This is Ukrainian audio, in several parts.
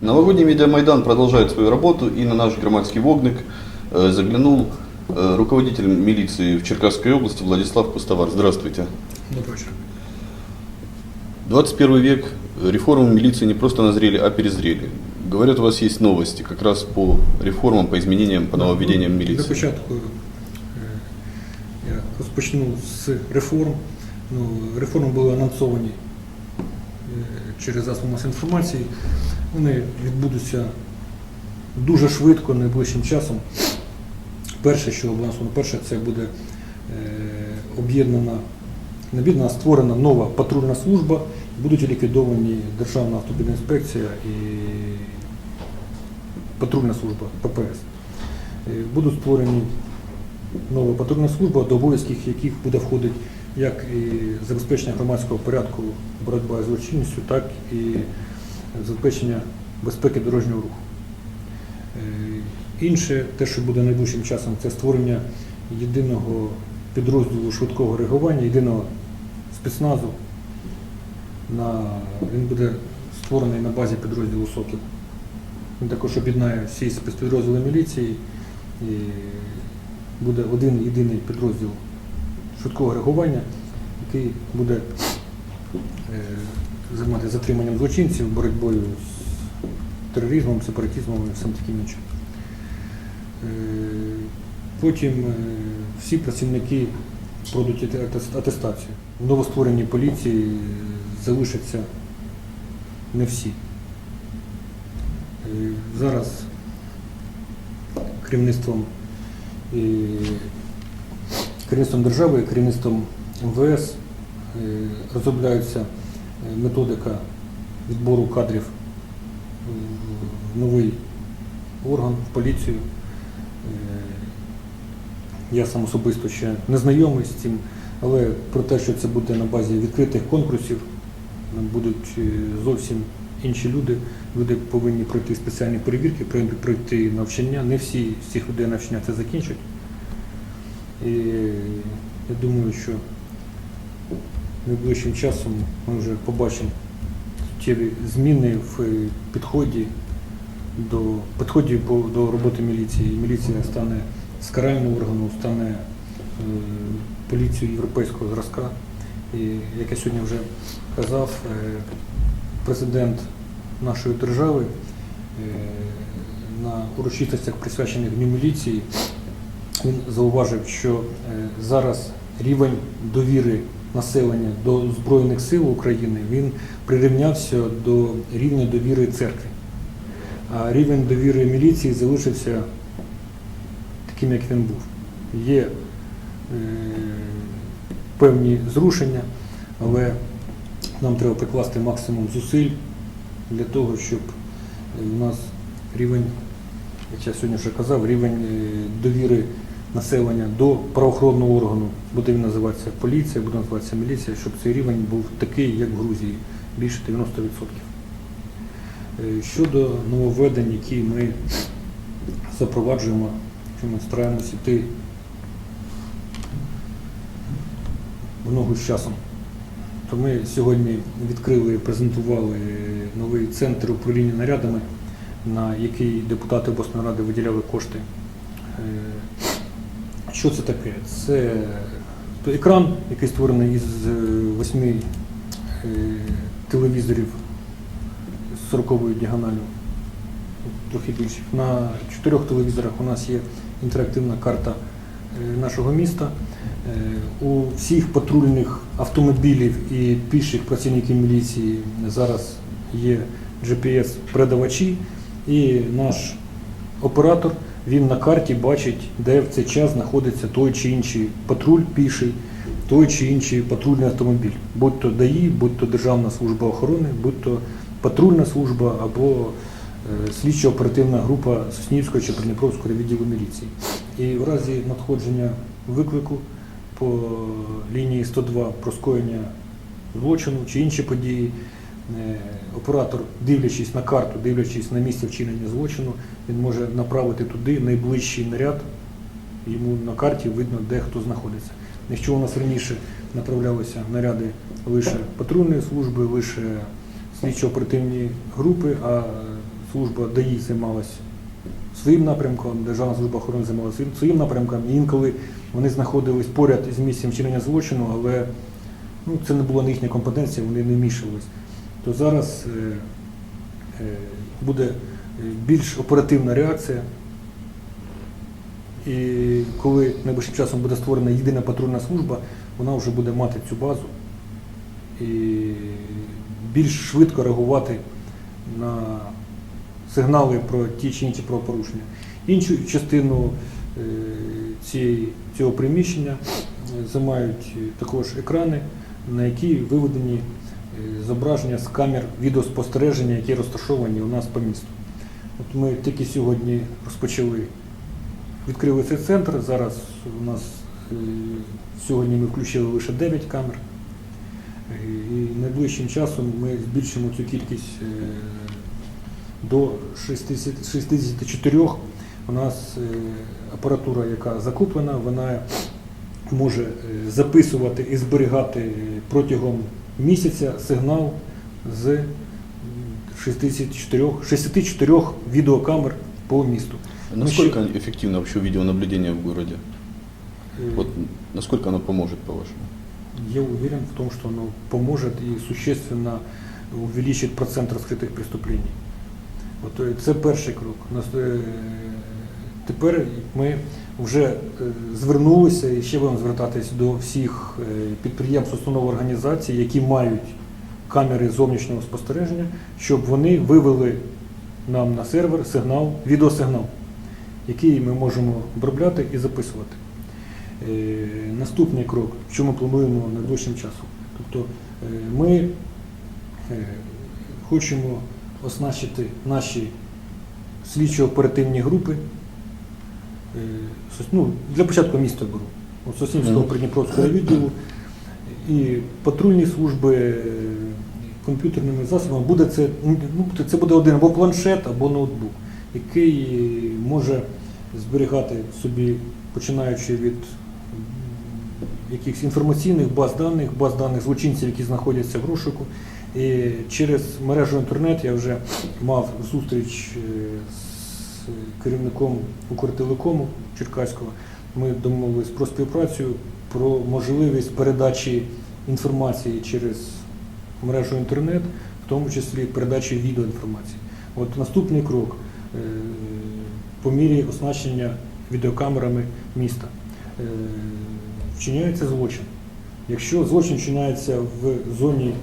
Новогодний медиамайдан продолжает свою работу, и на наш громадский вогник э, заглянул э, руководитель милиции в Черкасской области Владислав Кустовар. Здравствуйте. Добрый вечер. 21 век, э, реформы милиции не просто назрели, а перезрели. Говорят, у вас есть новости как раз по реформам, по изменениям, по нововведениям Ну, Для милиции. початку е, я розпочну з реформ. Ну, реформи були анонсовані е, через засоби масової інформації. Вони відбудуться дуже швидко, найближчим часом. Перше, що обов'язково перше, це буде е, об'єднана, не створена нова патрульна служба, будуть ліквідовані Державна інспекція і патрульна служба ППС. Е, Будуть створені нова патрульна служба, до обов'язків яких буде входити як і забезпечення громадського порядку, боротьба з злочинністю, так і забезпечення безпеки дорожнього руху. Е, Інше, те, що буде найближчим часом, це створення єдиного підрозділу швидкого реагування, єдиного спецназу. На, він буде створений на базі підрозділу Сокіл. Він також об'єднає всі спецпідрозділи міліції і буде один єдиний підрозділ швидкого реагування, який буде е, займатися затриманням злочинців, боротьбою з тероризмом, сепаратизмом і всім таким іншим. Е, Потім е, всі працівники пройдуть ате- ате- атестацію. В новоствореній поліції е, залишаться не всі. Зараз керівництвом, керівництвом держави керівництвом МВС розробляється е, методика відбору кадрів в новий орган, в поліцію. Е, Я сам особисто ще не знайомий з цим, але про те, що це буде на базі відкритих конкурсів, будуть е, зовсім інші люди. Люди повинні пройти спеціальні перевірки, пройти- навчання. Не всі з людей навчання це закінчать. І я думаю, що найближчим часом ми вже побачимо суттєві зміни в підході до підході до роботи міліції. Міліція стане з карального органу, стане е, поліцією європейського зразка. І як я сьогодні вже казав, е, президент нашої держави е, на урочистостях, присвячених Дню міліції, він зауважив, що зараз рівень довіри населення до Збройних сил України він прирівнявся до рівня довіри церкви. А рівень довіри міліції залишився таким, як він був. Є е, певні зрушення, але нам треба прикласти максимум зусиль для того, щоб е, у нас рівень, як я сьогодні вже казав, рівень е, довіри населення до правоохоронного органу, буде він називатися поліція, буде називатися міліція, щоб цей рівень був такий, як в Грузії, більше 90%. Е, Щодо нововведень, які ми запроваджуємо, що ми стараємося йти в ногу з часом. То ми сьогодні відкрили презентували новий центр управління нарядами, на який депутати обласної ради виділяли кошти. Що це таке? Це екран, який створений із е, восьми е, телевізорів з 40 діагоналю, трохи більше. На чотирьох телевізорах у нас є інтерактивна карта е, нашого міста. У всіх патрульних автомобілів і піших працівників міліції зараз є GPS-передавачі, і наш оператор він на карті бачить, де в цей час знаходиться той чи інший патруль піший, той чи інший патрульний автомобіль, будь то ДАІ, будь то Державна служба охорони, будь то патрульна служба або е, слідчо-оперативна група Соснівського чи Придніпровського відділу міліції. І в разі надходження виклику по лінії 102 про скоєння злочину чи інші події, оператор, дивлячись на карту, дивлячись на місце вчинення злочину, він може направити туди найближчий наряд, йому на карті видно, де хто знаходиться. Якщо у нас раніше направлялися наряди лише патрульної служби, лише слідчо-оперативні групи, а служба ДАІ займалась своїм напрямком, Державна служба охорони займалася своїм, напрямком, і інколи вони знаходились поряд з місцем вчинення злочину, але ну, це не була не їхня компетенція, вони не вмішувались. То зараз е, е, буде е, більш оперативна реакція. І коли найближчим часом буде створена єдина патрульна служба, вона вже буде мати цю базу і більш швидко реагувати на сигнали про ті чи інші правопорушення. Іншу частину цього приміщення займають також екрани, на які виведені зображення з камер відеоспостереження, які розташовані у нас по місту. От ми тільки сьогодні розпочали, відкрили цей центр. Зараз у нас е, сьогодні ми включили лише 9 камер. Е, І найближчим часом ми збільшимо цю кількість е, до 60, 64. У нас апаратура, яка закуплена, вона може записувати і зберігати протягом місяця сигнал з м, 64, 64 відеокамер по місту. Насколько эффективно вообще видеонаблюдение в городе? Е, Вот насколько оно поможет, по-вашему? Я уверен в том, что оно поможет и существенно увеличит процент раскрытых преступлений. От е, це перший крок. Тепер ми вже е, звернулися і ще будемо звертатись до всіх е, підприємств, установ організацій, які мають камери зовнішнього спостереження, щоб вони вивели нам на сервер сигнал, відеосигнал, який ми можемо обробляти і записувати. Е, Наступний крок, що ми плануємо найближчим часом. Тобто ми хочемо оснащити наші слідчо-оперативні групи. Е, Ну, для початку міста беру. От Соснівського Мгм. Придніпровського відділу і патрульні служби е, комп'ютерними засобами буде це, ну, це буде один або планшет, або ноутбук, який може зберігати собі, починаючи від якихось інформаційних баз даних, баз даних злочинців, які знаходяться в розшуку. І через мережу інтернет я вже мав зустріч е, з керівником Укртелекому Черкаського. Ми домовились про співпрацю, про можливість передачі інформації через мережу інтернет, в тому числі передачі відеоінформації. От наступний крок е, по мірі оснащення відеокамерами міста. Е, Вчиняється злочин. Якщо злочин вчиняється в зоні,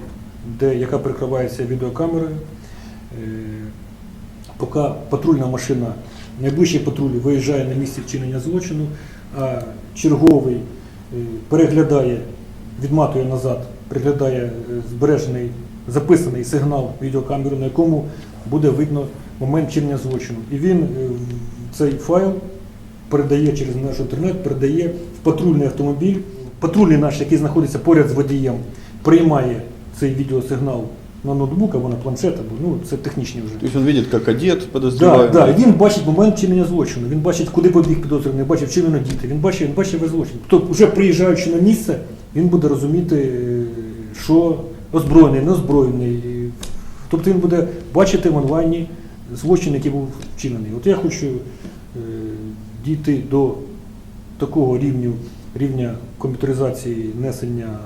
де, яка прикривається відеокамерою, е, поки патрульна машина, найближчий патруль виїжджає на місце вчинення злочину, а черговий е, переглядає, відматує назад, переглядає е, збережений, записаний сигнал відеокамери, на якому буде видно момент вчинення злочину. І він е, цей файл передає через наш інтернет, передає в патрульний автомобіль. Патрульний наш, який знаходиться поряд з водієм, приймає цей відеосигнал на ноутбук або на планшет, або ну це технічні вже. То есть он видит, как одет Да, подозреваемый. да, він бачить момент вчинення злочину, він бачить, куди побіг підозрюваний, бачить вчинено діти, він бачить, він бачить весь злочин. Тобто, вже приїжджаючи на місце, він буде розуміти, що озброєний, не озброєний. Тобто він буде бачити в онлайні злочин, який був вчинений. От я хочу е, дійти до такого рівню, рівня комп'ютеризації несення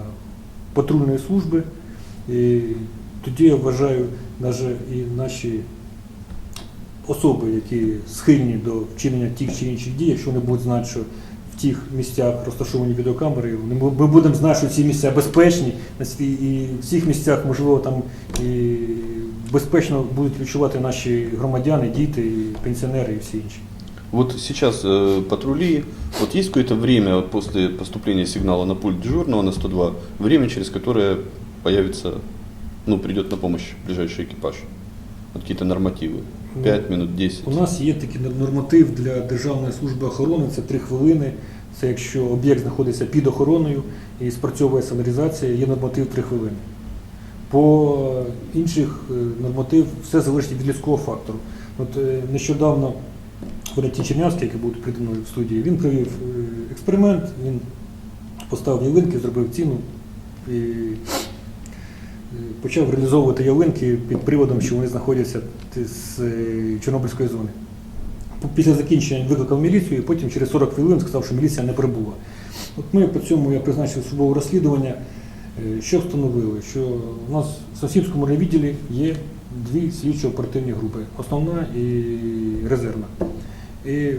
патрульної служби. І тоді я вважаю, навіть і наші особи, які схильні до вчинення тих чи інших дій, якщо вони будуть знати, що в тих місцях розташовані відеокамери, ми будемо знати, що ці місця безпечні, і- в цих місцях, можливо, там і безпечно будуть відчувати наші громадяни, діти, пенсіонери і всі інші. Вот сейчас э, патрули, вот есть какое-то время вот после поступления сигнала на пульт дежурного на 102, время, через которое появится, ну, придет на помощь ближайший экипаж? Вот какие-то нормативы. Ну, 5 минут, 10. У нас є такий норматив для Державної служби охорони, це 3 хвилини. Це якщо об'єкт знаходиться під охороною і спрацьовує сигналізація, є норматив 3 хвилини. По інших е, норматив все залежить від людського фактору. От е, нещодавно Валентин Чернявський, який був мною в студії, він провів е, експеримент, він поставив ялинки, зробив ціну і почав реалізовувати ялинки під приводом, що вони знаходяться з е, Чорнобильської зони. Після закінчення викликав міліцію і потім через 40 хвилин сказав, що міліція не прибула. От ми по цьому я призначив службове розслідування. Е, Що встановили? Що у нас в Сосівському райвідділі є дві слідчо-оперативні групи основна і резервна. І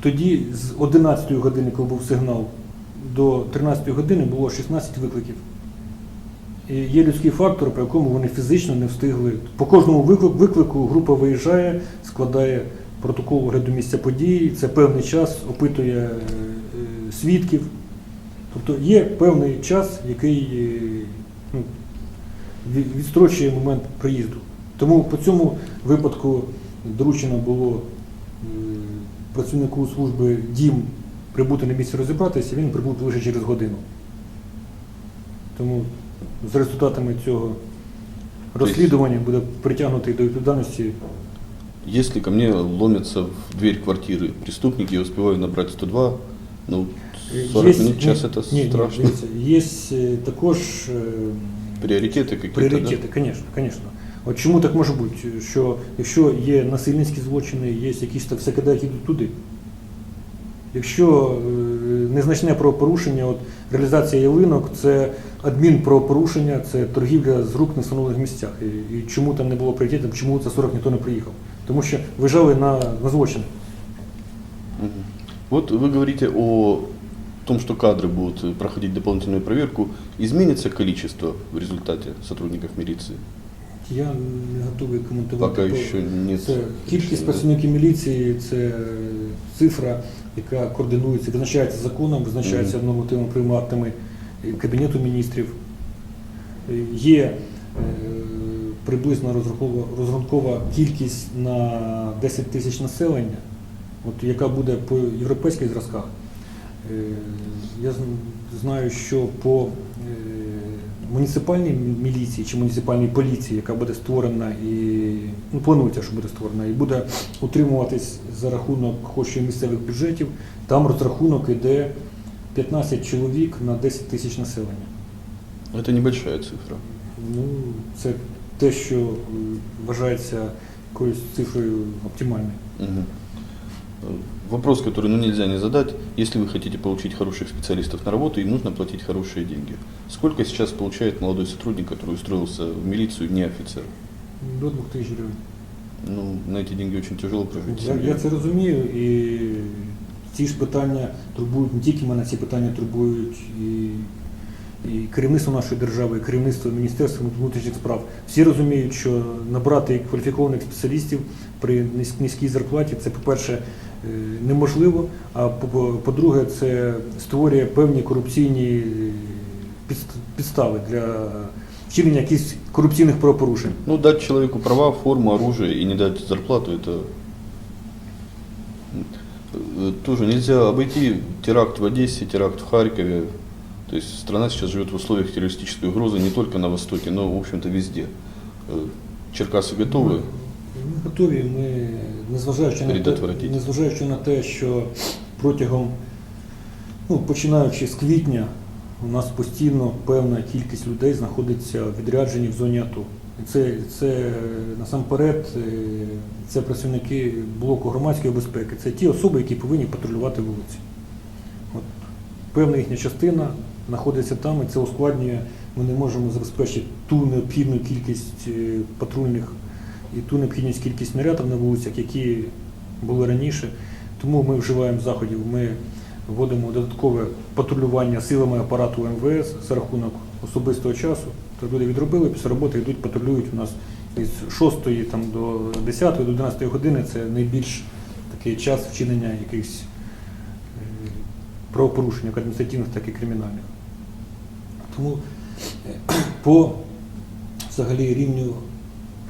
тоді з 11 години, коли був сигнал, до 13 години було 16 викликів. І є людський фактор, по якому вони фізично не встигли. По кожному виклику, група виїжджає, складає протокол огляду місця події, це певний час, опитує е, е, свідків. Тобто є певний час, який е, ну, відстрочує момент приїзду. Тому по цьому випадку доручено було е, працівнику служби дім прибути на місце розібратися, він прибув лише через годину. Тому з результатами цього розслідування буде притягнутий до відповідальності. Если ко мне ломятся в дверь квартиры преступники, я успеваю набрать 102, ну, 40 Є- минут, час ні, это ні, ні, страшно. дивіться, Є е, також е, Приоритеты какие-то, пріоритети, звісно, звісно. От чому так може бути, що якщо є насильницькі злочини, є якісь так все кидають йдуть туди. Якщо е, незначне правопорушення, от реалізація ялинок це адмінправопорушення, це торгівля з рук на встановлених місцях. І, і чому там не було пріоритетів, чому за 40 ніхто не приїхав? Тому що вижали на, на злочини. да? Мгм. Вот вы говорите о том, что кадры будут э, проходить дополнительную проверку. Изменится количество в результате сотрудников милиции? Я не готовий коментувати. Пока то- еще нет. Це кількість працівників міліції, це цифра, яка координується, визначається законом, визначається нормативно прийматими е, Кабінету міністрів. Е, Є е, приблизно розрахова, розрахункова кількість на 10 тисяч населення, от, яка буде по європейських зразках. Е, Я знаю, що по е, муніципальній міліції чи муніципальній поліції, яка буде створена і ну, планується, що буде створена, і буде утримуватись за рахунок коштів місцевих бюджетів, там розрахунок іде 15 чоловік на 10 тисяч населення. Это небольшая цифра. Ну, це те, що вважається якоюсь цифрою оптимальною. Мгм. Э, Вопрос, который ну, нельзя не задать. Если вы хотите получить хороших специалистов на работу, им нужно платить хорошие деньги. Сколько сейчас получает молодой сотрудник, который устроился в милицию, не офицер? До 2 тисяч гривень. Ну, на эти деньги очень тяжело прожить. Я, семью. я це розумію, і ці ж питання турбують не тільки мене, ці питання турбують і, і керівництво нашої держави, і керівництво Міністерства внутрішніх справ. Всі розуміють, що набрати кваліфікованих спеціалістів при низь- низькій зарплаті це, по-перше, е, неможливо, а по- по-друге, це створює певні корупційні е, підст- підстави для вчинення якихось корупційних правопорушень. Ну, дать человеку права, форму, оружие и не дать зарплату, это э, тоже нельзя обойти теракт в Одессе, теракт в Харькове. То есть страна сейчас живет в условиях террористической угрозы не только на Востоке, но, в общем-то, везде. Э, Черкасы готовы? Ми готові. Ми, незважаючи на, те, незважаючи на те, що протягом, ну, починаючи з квітня, у нас постійно певна кількість людей знаходиться в відрядженні в зоні АТО. Це, це насамперед е, це працівники блоку громадської безпеки. Це ті особи, які повинні патрулювати вулиці. От, певна їхня частина знаходиться там, і це ускладнює. Ми не можемо забезпечити ту необхідну кількість е, патрульних і ту необхідність кількість нарядів на вулицях, які були раніше. Тому ми вживаємо заходів. Ми вводимо додаткове патрулювання силами апарату МВС за рахунок особистого часу. То люди відробили, після роботи йдуть, патрулюють у нас із 6 там, до 10 до 11 години. Це найбільш такий час вчинення якихось е, правопорушень, як адміністративних, так і кримінальних. Тому е, по взагалі рівню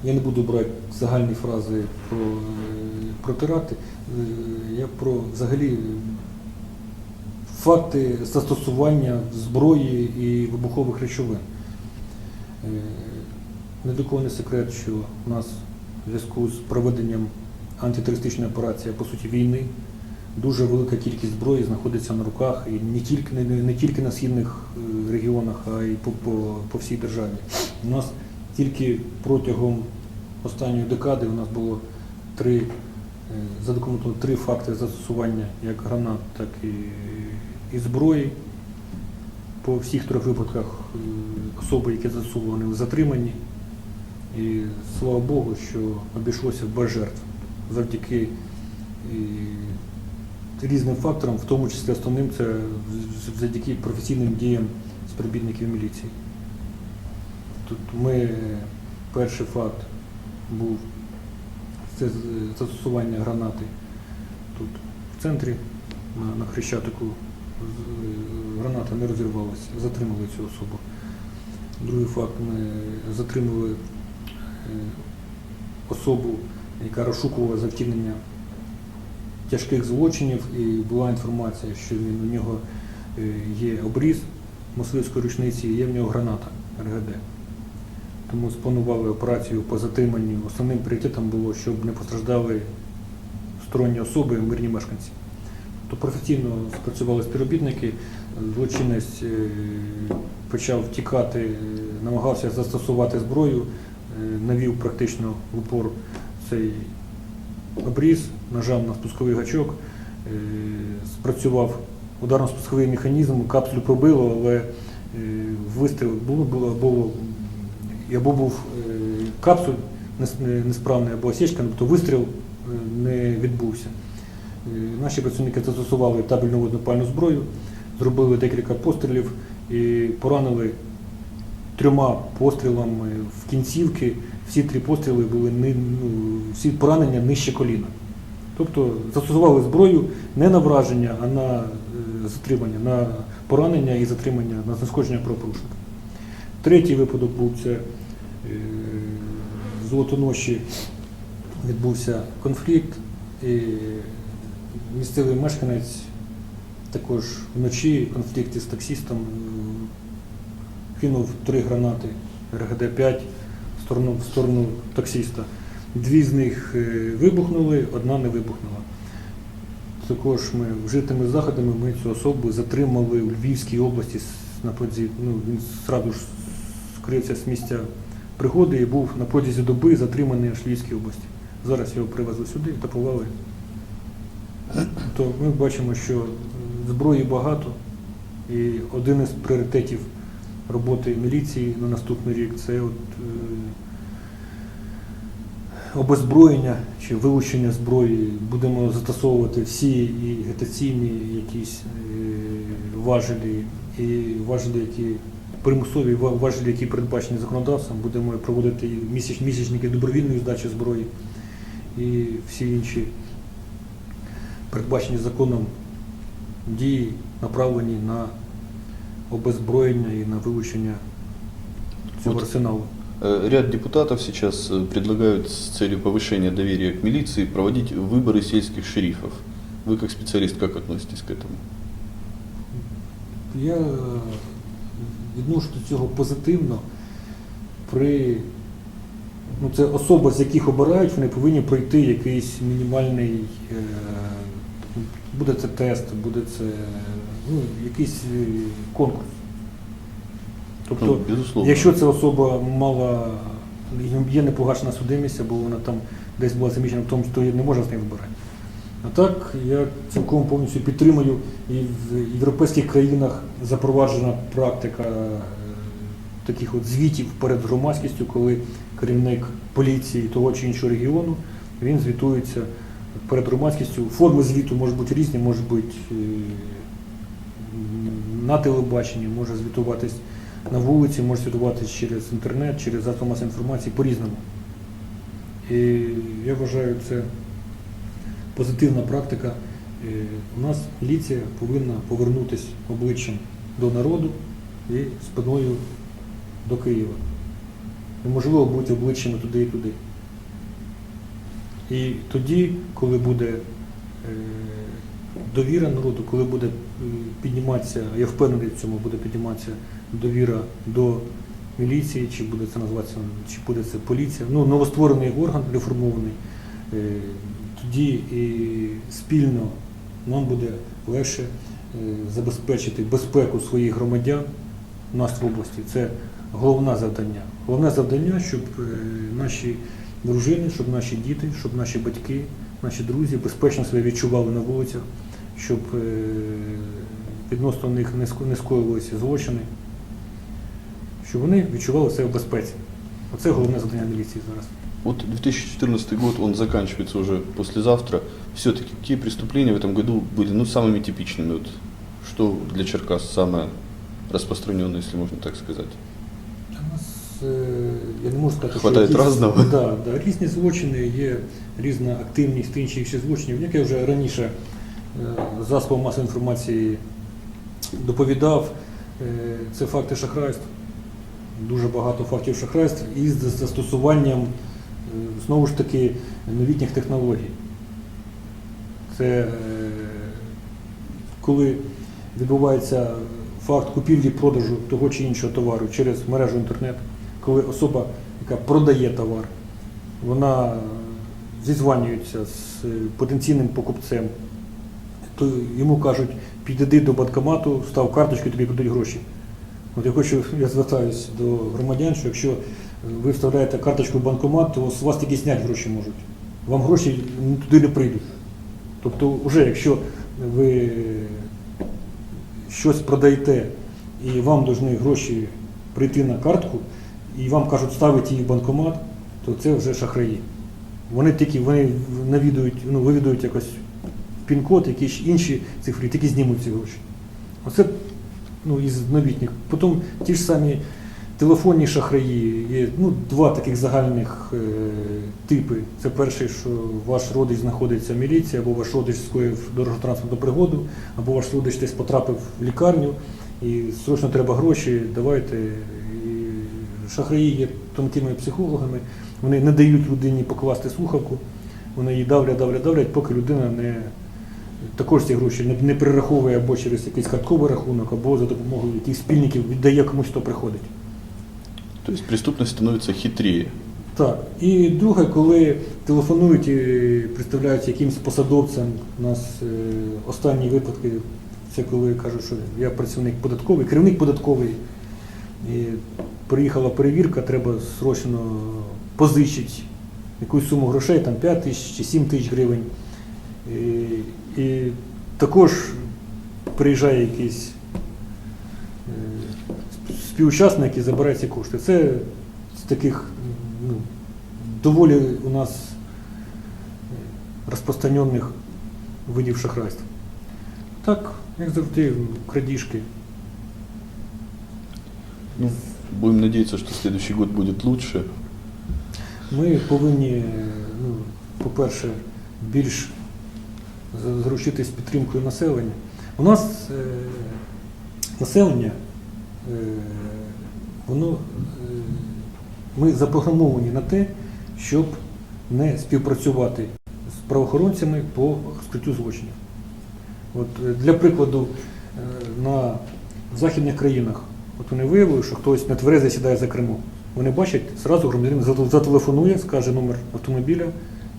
я не буду брати загальні фрази про, е, про теракти. Е, Я про взагалі факти застосування зброї і вибухових речовин. Е, Не для кого не секрет, що у нас в зв'язку з проведенням антитерористичної операції, по суті війни, дуже велика кількість зброї знаходиться на руках і не тільки, не, не тільки на східних регіонах, а й по, по, по всій державі. У нас тільки протягом останньої декади у нас було три, е, задокументовано три факти застосування як гранат, так і, і зброї. По всіх трьох випадках е, особи, які застосовували, затримані. І слава Богу, що обійшлося без жертв завдяки і, різним факторам, в тому числі основним це завдяки професійним діям співробітників міліції. Тут ми, перший факт був це застосування гранати тут в центрі на, на Хрещатику. Граната не розірвалася, затримали цю особу. Другий факт ми затримали е, особу, яка розшукувала за вчинення тяжких злочинів, і була інформація, що він, у нього е, є обріз мисливської рушниці, і є в нього граната РГД. Тому спланували операцію по затриманню. Основним пріоритетом було, щоб не постраждали сторонні особи, мирні мешканці. То професійно спрацювали співробітники, злочинець е, почав втікати, намагався застосувати зброю, е, навів практично в упор цей обріз, нажав на спусковий гачок, е, спрацював ударно-спусковий механізм, капсулю пробило, але вистріл було, було, було або був е, капсуль несправний, або осічка, то вистріл е, не відбувся. Е, Наші працівники застосували табельну воднопальну зброю, зробили декілька пострілів і поранили трьома пострілами в кінцівки. Всі три постріли були ну, всі поранення нижче коліна. Тобто застосували зброю не на враження, а на затримання, на поранення і затримання, на знешкодження правопорушника. Третій випадок був це е, в Золотоноші відбувся конфлікт, і місцевий мешканець також вночі в конфлікті з таксістом е, кинув три гранати РГД-5 в сторону, в сторону таксіста. Дві з них е, вибухнули, одна не вибухнула. Також ми вжитими заходами ми цю особу затримали у Львівській області на протязі, ну, він зразу ж скрився з місця пригоди і був на протязі доби затриманий в Львівській області. Зараз його привезли сюди і тапували. То ми бачимо, що зброї багато, і один із пріоритетів роботи міліції на наступний рік це от, е, обезброєння чи вилучення зброї. Будемо застосовувати всі і агітаційні якісь е, важелі, і важелі, які примусові ва- важелі, які передбачені законодавством. Будемо проводити і місяч, місячники добровільної здачі зброї і всі інші передбачені законом дії, направлені на обезброєння і на вилучення цього От арсеналу. Э, Ряд депутатов сейчас э, предлагают с целью повышения доверия к милиции проводить выборы сельских шерифов. Вы как специалист как относитесь к этому? Я е, відношу до цього позитивно. При, ну, це особи, з яких обирають, вони повинні пройти якийсь мінімальний, е, буде це тест, буде це ну, якийсь е, конкурс. Тобто, Ну, безусловно. Якщо ця особа мала є непогашена судимість, або вона там десь була заміщена в тому, то не можна з нею вибирати. А так я цілком повністю підтримую і в європейських країнах запроваджена практика е, таких от звітів перед громадськістю, коли керівник поліції того чи іншого регіону він звітується перед громадськістю. Форми звіту можуть бути різні, може бути е, на телебаченні, може звітуватись на вулиці, може звітуватись через інтернет, через засоби масової інформації по-різному. І я вважаю, це позитивна практика. Е, У нас міліція повинна повернутися обличчям до народу і спиною до Києва. Неможливо бути обличчями туди і туди. І тоді, коли буде е, довіра народу, коли буде е, підніматися, я впевнений в цьому, буде підніматися довіра до міліції, чи буде це називатися, чи буде це поліція, ну, новостворений орган реформований, тоді і спільно нам буде легше е, забезпечити безпеку своїх громадян у нас в області. Це головне завдання. Головне завдання, щоб е, наші дружини, щоб наші діти, щоб наші батьки, наші друзі безпечно себе відчували на вулицях, щоб е, відносно них не ско- не скоювалися злочини, щоб вони відчували себе в безпеці. Оце головне завдання міліції зараз. Вот 2014 год, он заканчивается уже послезавтра. Все-таки какие преступления в этом году были ну, самыми типичными? Вот, что для Черкас самое распространенное, если можно так сказать? У нас, е, я не можу сказати, Хватає якісь- разного. Да, да, різні злочини, є різна активність інших інших злочинів. Як я вже раніше е, засобом масової інформації доповідав, е, це факти шахрайств. Дуже багато фактів шахрайств із застосуванням е, знову ж таки новітніх технологій. Це е, коли відбувається факт купівлі-продажу того чи іншого товару через мережу інтернет, коли особа, яка продає товар, вона зізванюється з е, потенційним покупцем, то йому кажуть, підійди до банкомату, став карточку, тобі будуть гроші. От я хочу, я звертаюся до громадян, що якщо ви вставляєте карточку в банкомат, то з вас тільки зняти гроші можуть. Вам гроші туди не прийдуть. Тобто, вже якщо ви щось продаєте і вам повинні гроші прийти на картку, і вам кажуть ставити її в банкомат, то це вже шахраї. Вони тільки вони навідують, ну, вивідують якось пін-код, якісь інші цифри, тільки знімуть ці гроші. Оце ну, із новітніх. Потім ті ж самі телефонні шахраї. Є ну, два таких загальних е, типи. Це перший, що ваш родич знаходиться в міліції, або ваш родич скоїв дорожньо-транспортну пригоду, або ваш родич десь потрапив в лікарню і срочно треба гроші, давайте. І шахраї є тонкими психологами, вони не дають людині покласти слухавку, вони її давлять, давлять, давлять, поки людина не також ці гроші не, не перераховує або через якийсь картковий рахунок, або за допомогою якихось спільників віддає комусь, хто приходить. То есть преступность становится хитрее. Так. І друге, коли телефонують і представляються якимось посадовцям, у нас е, останні випадки, це коли кажуть, що я працівник податковий, керівник податковий, і приїхала перевірка, треба срочно позичити якусь суму грошей, там 5 тисяч чи 7 тисяч гривень. І, і також приїжджає якийсь співучасник і забирає ці кошти. Це з таких ну, доволі у нас розпространених видів шахрайства. Так, як завжди, крадіжки. Ну, будем надеяться, что следующий год будет лучше. Ми повинні, ну, по-перше, більш заручитись підтримкою населення. У нас е, населення, е, воно, е, ми запрограмовані на те, щоб не співпрацювати з правоохоронцями по розкриттю злочинів. От, е, для прикладу, е, на західних країнах от вони виявили, що хтось на нетверезий сідає за кермо. Вони бачать, зразу громадянин зателефонує, скаже номер автомобіля,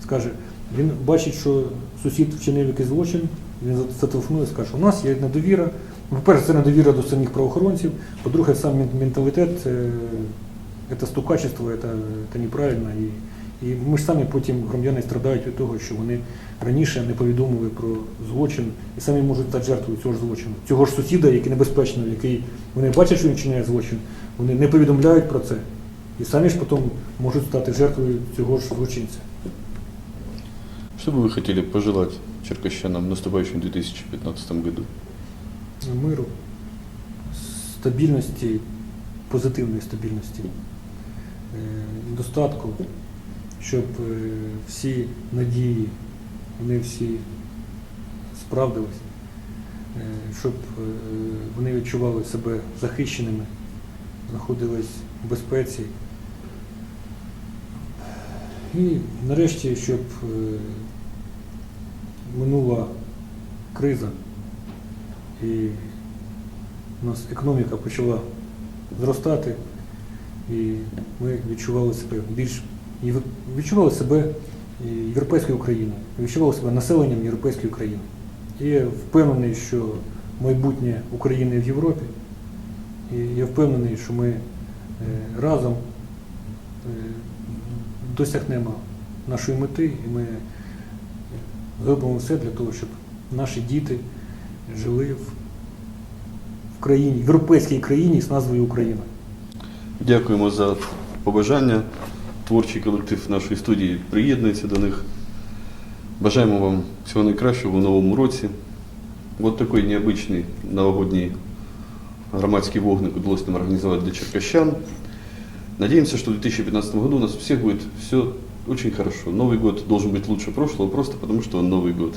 скаже, він бачить, що сусід вчинив якийсь злочин, він зателефонує, скаже, у нас є недовіра. По-перше, це недовіра до самих правоохоронців, по-друге, сам менталітет, це, це стукачество, це, неправильно. І, і ми ж самі потім громадяни страдають від того, що вони раніше не повідомили про злочин і самі можуть стати жертвою цього ж злочину. Цього ж сусіда, який небезпечно, який вони бачать, що він вчиняє злочин, вони не повідомляють про це. І самі ж потім можуть стати жертвою цього ж злочинця. Что бы вы хотели пожелать черкащанам в наступающем 2015 году? Миру, стабільності, позитивної стабільності, е, достатку, щоб е, всі надії, вони всі справдились, е, щоб вони відчували себе захищеними, знаходились в безпеці. І нарешті, щоб минула криза і у нас економіка почала зростати, і ми відчували себе більш відчували себе е, європейською країною, відчували себе населенням європейської країни. І я впевнений, що майбутнє України в Європі. І я впевнений, що ми е, разом е, досягнемо нашої мети, і ми зробимо все для того, щоб наші діти жили в, в країні, в європейській країні з назвою Україна. Дякуємо за побажання. Творчий колектив нашої студії приєднується до них. Бажаємо вам всього найкращого у новому році. Вот такой необычный новогодний громадский вогник удалось нам организовать для черкащан. Надеемся, что в 2015 году у нас у всех будет все очень хорошо. Новый год должен быть лучше прошлого, просто потому что он Новый год.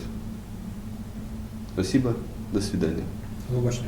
Спасибо, до свидания. До побачення.